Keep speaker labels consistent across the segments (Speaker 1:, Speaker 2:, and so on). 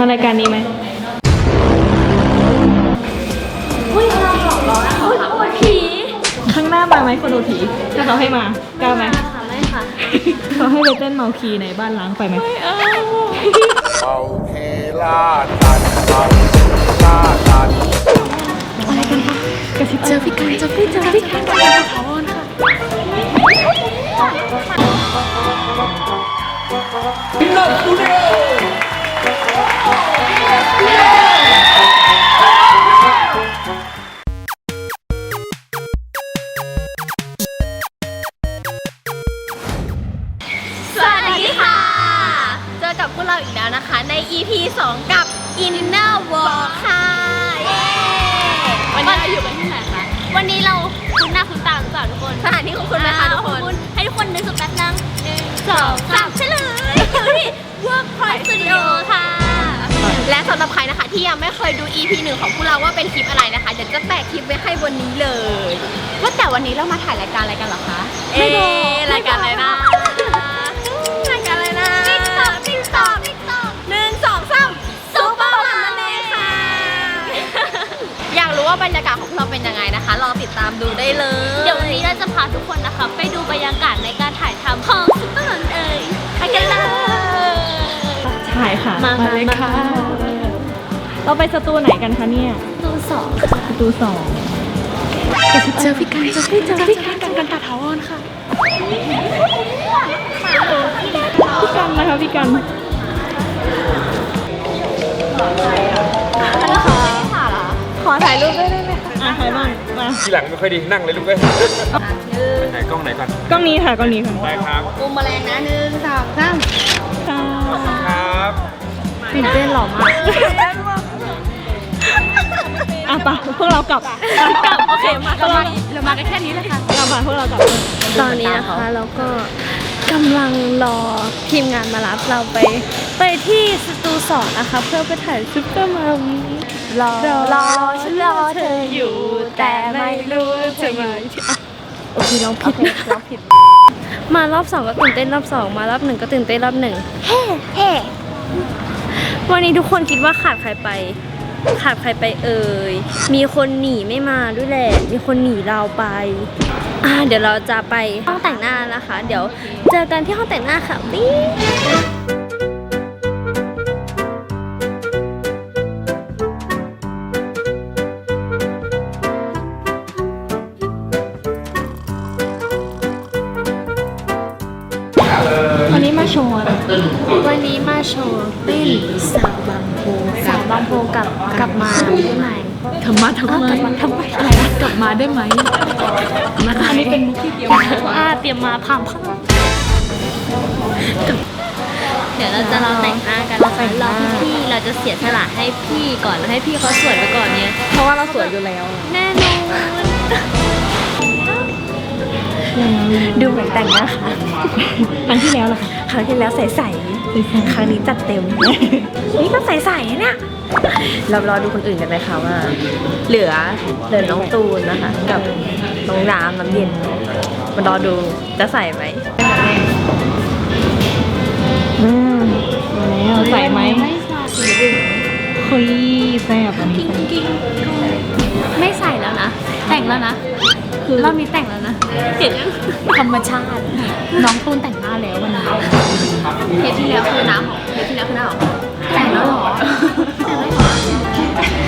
Speaker 1: มารายการนี้ไหม
Speaker 2: อุ้ยเราหลอกล้อนะเขาถามว่าผี
Speaker 1: ข้างหน้ามาไหมคนดูผีถ้าเขาให้มากล้าไหม
Speaker 2: ค่ะไม่ค่ะ
Speaker 1: เขาให้ไปเต้นเมาคีในบ้านล้างไปไหม
Speaker 3: เมาคีล่าสัตว์เมาล่าสัตว์
Speaker 2: เจอพี่กันเจอพี่เจอพี่กันขอวอนค่ะส 2 กับ Inner Walk ค่ะ เย้วันนี้เราอยู่กันที่ไหนคะ วันนี้เราคุ้นหน้าคุ้นตาหรือเปล่าทุกคนสถานที่ของคุณนะคะทุกคน ให้ทุกคนนึกสักแป๊บนึงหนึ่งสองสามใช่เลยอยู่ที่ Workpoint Studio ค่ะ และสำหรับใครนะคะที่ยังไม่เคยดู EP หนึ่งของพวกเราว่าเป็นคลิปอะไรนะคะ เดี๋ยวจะแปะคลิปไว้ให้บนนี้เลย ว่าแต่วันนี้เรามาถ่ายรายการอะไรกันเหรอคะเอ๊ะรายการอะไรนะ ว่าบรรยากาศของพวกเราเป็นยังไงนะคะรอติดตามดูได้เลย
Speaker 4: เดี๋ยววันนี้เราจะพาทุกคนนะคะ ไปดูบรรยากาศในการถ่ายทำของซุปเปอร์หลนเอ่ยไปกันเลย
Speaker 1: ถ่ายค่ะ
Speaker 4: มา
Speaker 1: เลย
Speaker 4: มา
Speaker 1: ค่ะ เราไปสตูไหนกันคะเนี่ย
Speaker 4: ตูสอง
Speaker 1: สตูสอง
Speaker 2: เจอพี่กันเจอพี่เจอพี่กันกันกันตาถาวรค่ะ
Speaker 1: พี่กันนะคะพี่กันขอ ถ่ายรูปด้วยได้ไหมคะอะถ่ายบ้างมา
Speaker 5: ทีหลังไม่ค่อยดีนั่งเลยลูกเอ้ยไหนกล้องไหนก่อน
Speaker 1: กล้องนี้ค่ะกล้องนี้ค่ะ
Speaker 5: ได้ครับ
Speaker 2: ปูมแมลงนะหนึ่งสองสาม
Speaker 1: ค่ะ
Speaker 5: ครับ
Speaker 2: ตื่นเต้นหล่อมาก
Speaker 1: อะไปะพวกเรากลับกลับโอเคมาพวกเรา
Speaker 2: เรามากันแค่นี้เลยค่ะ
Speaker 1: กลับมาพวกเรากลับ
Speaker 2: ตอนนี้นะคะเราก็กำลังรอทีมงานมารับเราไป ไปที่สตูสองนะคะ เพื่อไปถ่ายซุปเปอร์มัมร อรอฉันรอเธออยู่แต่ไม่รู้จะมาโอเคร้องผิดร้องผิด มารอบสองก็ตื่นเต้นรอบสองมารอบหนึ่งก็ตื่นเต้นรอบหนึ่งเฮ้เฮ้วันนี้ทุกคนคิดว่าขาดใครไป ขาดใครไปเอ่ยมีคนหนีไม่มาด้วยแหละมีคนหนีเราไปอ่าเดี๋ยวเราจะไปห้องแต่งหน้านะคะ เดี๋ยวเจอกันที่ห้องแต่งหน้าค่ะปิ๊ สาวบางโพกับกลับมาได้ไหม
Speaker 1: ทำมาทำไม
Speaker 2: กลับมาทำไม
Speaker 1: อะไรนะกลับมาได้ไหมนะคะอันนี้เป็นมุกที่เตรียมมา
Speaker 4: อ่าเตรียมมาพามพังเดี๋ยวเราจะเราแต่งหน้ากันนะคะเราพี่เราจะเสียสละให้พี่ก่อนแล้วให้พี่เขาสวยไปก่อนเนี่ย
Speaker 1: เพราะว่าเราสวยอยู่แล้ว
Speaker 4: แน่นอน
Speaker 2: ดูเหมือนแต่งหน้าค่ะ
Speaker 1: ครั้งที่แล้วเหรอคะ
Speaker 2: ครั้งที่แล้วใสๆครั้งนี้จัดเต็ม นี่ก็ใสๆเนี่ย เรารอดูคนอื่นกันไหมคะว่า เหลือเหลือน้องตูนนะคะ กับน้องน้ำน้ำเย็นมารอดูจะใส่ไหม
Speaker 1: อืมมาแล้วใส่ไหมคุยแซ่บอันนี้
Speaker 4: ไม่ใส่แล้วนะ แต่งแล้วนะคือรอบนี้แต่งแล้วนะเห็นยัง
Speaker 2: ธรรมชาติ น้องตูนแต่งหน้าแล้ววันนี้
Speaker 4: เทปที่แล้วคือน้ำของเทปที่แล้วคือน้ำของ
Speaker 2: แต่งแล้วเหรอ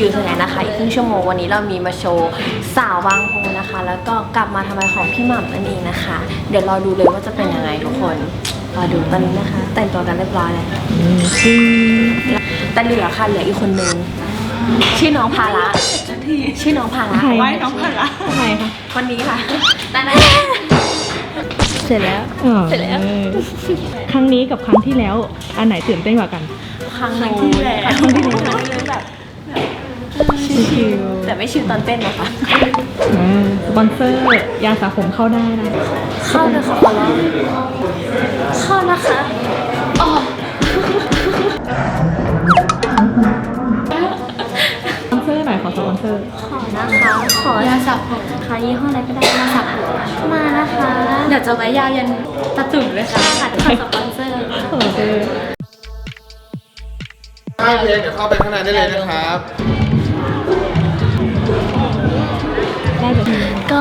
Speaker 2: คิวเธอไงนะคะ อีกครึ่งชั่วโมงวันนี้เรามีมาโชว์สาวบางโพนะคะ แล้วก็กลับมาทำไมของพี่หม่ำนั่นเองนะคะ เดี๋ยวรอดูเลยว่าจะเป็นยังไงทุกคนรอดูตอนนี้นะคะ แต่งตัวกันเรียบร้อยแล้วแต่เหลือค่ะเหลืออีกคนนึงชื่อน้องภาระ
Speaker 6: ที
Speaker 2: ชื่อน้องพาระ
Speaker 1: ใคร
Speaker 6: ไว้น้องพันละ
Speaker 1: ทำไมคะ
Speaker 6: วันนี้ค่ะ
Speaker 4: เสร็จแล้ว
Speaker 1: อ๋อ
Speaker 4: เสร็จแล้ว
Speaker 1: ครั้งนี้กับครั้งที่แล้ว อันไหนตื่นเต้นกว่ากัน
Speaker 6: ครั้งที่แล้ว
Speaker 1: ครั้งที่แล้ว
Speaker 6: ครั้งที่แล้วแบบ
Speaker 1: ชิว
Speaker 2: แต่ไม่ชื่อตอนเต้นนะคะ
Speaker 1: ๆอ่าสปอนเซอร์ยาสระผมเข้าได้นะ
Speaker 2: เข้านะคะขอร้องเข้านะคะอ๋อ
Speaker 1: สปอนเซอร์หน่อยขอสปอนเซอร์
Speaker 4: ขอนะคะ ขอยาสระผมค่ะยี่ห้ออะไรก็ได้ยาสระผมมานะคะ
Speaker 6: เดี๋ยวจะไว้ยาวยันตะตุ่มเลยค่ะ
Speaker 4: ค่ะขอสปอนเซอร์
Speaker 1: สปอนเซอร์
Speaker 3: ถ้าเพลงเดี๋ยวเข้าไปข้างในได้เลยนะครับ
Speaker 4: ก็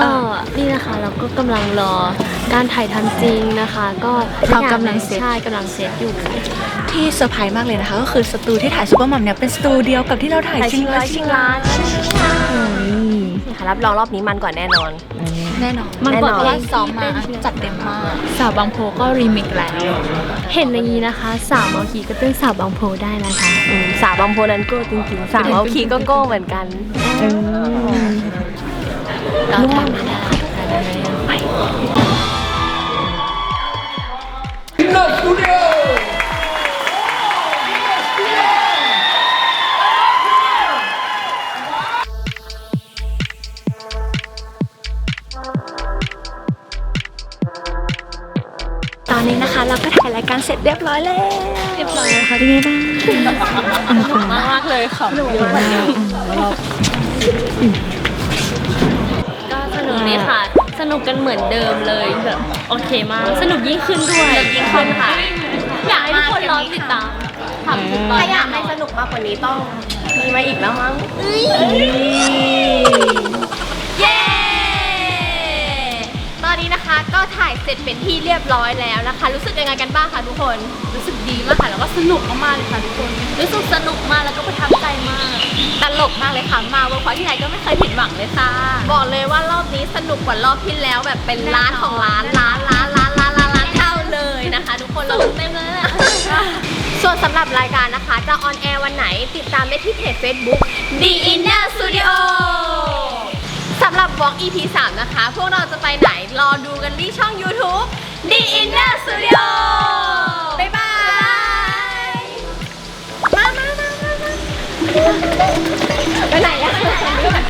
Speaker 4: นี่นะคะเราก็กำลังรอการถ่ายทำจริงนะคะ ก็
Speaker 6: เรากำลังเซต
Speaker 4: ใช่กำลังเซตอยู่
Speaker 6: ที่เซอร์ไพรส์มากเลยนะคะ ก็คือสตูที่ถ่ายซูเปอร์มัมเนี่ยเป็นสตูเดียวกับที่เราถ่ายชิงร้อยชิงล้าน
Speaker 2: นี่ค่ะรับรองรอบนี้มันกว่าแน่นอน
Speaker 6: แน่นอน
Speaker 2: มันกว่า
Speaker 6: เพราะว่า
Speaker 2: เพลง
Speaker 6: ซ้อมมา
Speaker 4: ที่เต้น
Speaker 6: จัดเต็มมาก
Speaker 4: สาวบางโพก็รีมิกแล้วเห็นอย่างนี้นะคะ สาวบางทีก็เต้นสาวบางโพได้นะคะ
Speaker 2: อืมสาวบางโพนั้นโก้จริงๆสาวเอาคีก็โก้เหมือนกัน
Speaker 1: เออ
Speaker 4: เราทำได้ไป
Speaker 6: ตอนนี้นะคะเราก็ถ่ายรายการเสร็จเรียบร้อยแล้ว
Speaker 4: เรียบร้อยแล้วค่ะ
Speaker 1: เป็นไงบ้างอะ
Speaker 6: มากมากเลยค่ะ
Speaker 1: อะแล้วเรา
Speaker 4: ก็ สนุกดีค่ะ สนุกกันเหมือนเดิมเลยแบบโอเคมาก สนุกยิ่งขึ้นด้วยยิ่งขึ้นค่ะ อยากให้ทุกคนรอติดตามทำทุกตอน
Speaker 2: ถ้าอยากให้สนุกมากกว่านี้ต้องมีมาอีกแล้วมั้งเย้ ตอนนี้นะคะก็ถ่ายเสร็จเป็นที่เรียบร้อยแล้วนะคะ รู้สึกยังไงกันบ้างคะทุกคน
Speaker 4: รู้สึกดีมากค่ะแล้วก็สนุกมากๆเลยค่ะทุกคน รู้สึกสนุกมากแล้วก็ประทับใจมาก
Speaker 2: ตลกมากเลยค่ะ มาเวิร์คพอยที่ไหนก็ไม่เคยผิดหวังเลยค่ะ บอกเลยว่ารอบ นี้สนุกกว่ารอบที่แล้วแบบเป็นล้านของล้านล้านล้านล้านล้านล้านล้านเท่าเลยนะคะ ทุกคนเราเต็มเลยแหละส่วนสำหรับรายการนะคะ จะออนแอร์วันไหนติดตามได้ที่เพจ Facebook The Inner Studio สำหรับ Walk EP 3 นะคะ พวกเราจะไปไหนรอดูกันที่ช่อง YouTube The Inner Studio บ๊ายบาย มามามามามาไปไหนอะ